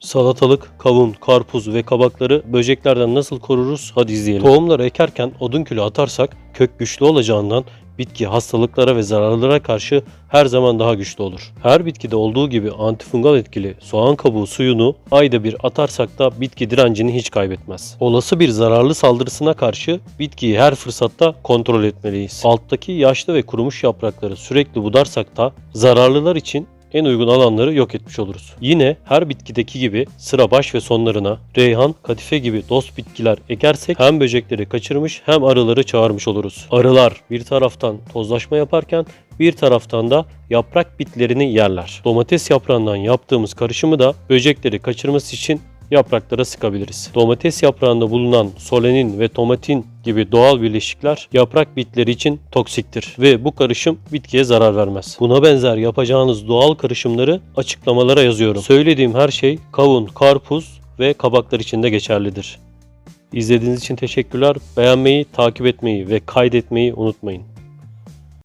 Salatalık, kavun, karpuz ve kabakları böceklerden nasıl koruruz? Hadi izleyelim. Tohumları ekerken odun külü atarsak kök güçlü olacağından bitki hastalıklara ve zararlara karşı her zaman daha güçlü olur. Her bitkide olduğu gibi antifungal etkili soğan kabuğu suyunu ayda bir atarsak da bitki direncini hiç kaybetmez. Olası bir zararlı saldırısına karşı bitkiyi her fırsatta kontrol etmeliyiz. Alttaki yaşlı ve kurumuş yaprakları sürekli budarsak da zararlılar için en uygun alanları yok etmiş oluruz. Yine her bitkideki gibi sıra baş ve sonlarına reyhan, kadife gibi dost bitkiler ekersek hem böcekleri kaçırmış hem arıları çağırmış oluruz. Arılar bir taraftan tozlaşma yaparken bir taraftan da yaprak bitlerini yerler. Domates yaprağından yaptığımız karışımı da böcekleri kaçırması için yapraklara sıkabiliriz. Domates yaprağında bulunan solenin ve tomatin gibi doğal bileşikler yaprak bitleri için toksiktir ve bu karışım bitkiye zarar vermez. Buna benzer yapacağınız doğal karışımları açıklamalara yazıyorum. Söylediğim her şey kavun, karpuz ve kabaklar için de geçerlidir. İzlediğiniz için teşekkürler. Beğenmeyi, takip etmeyi ve kaydetmeyi unutmayın.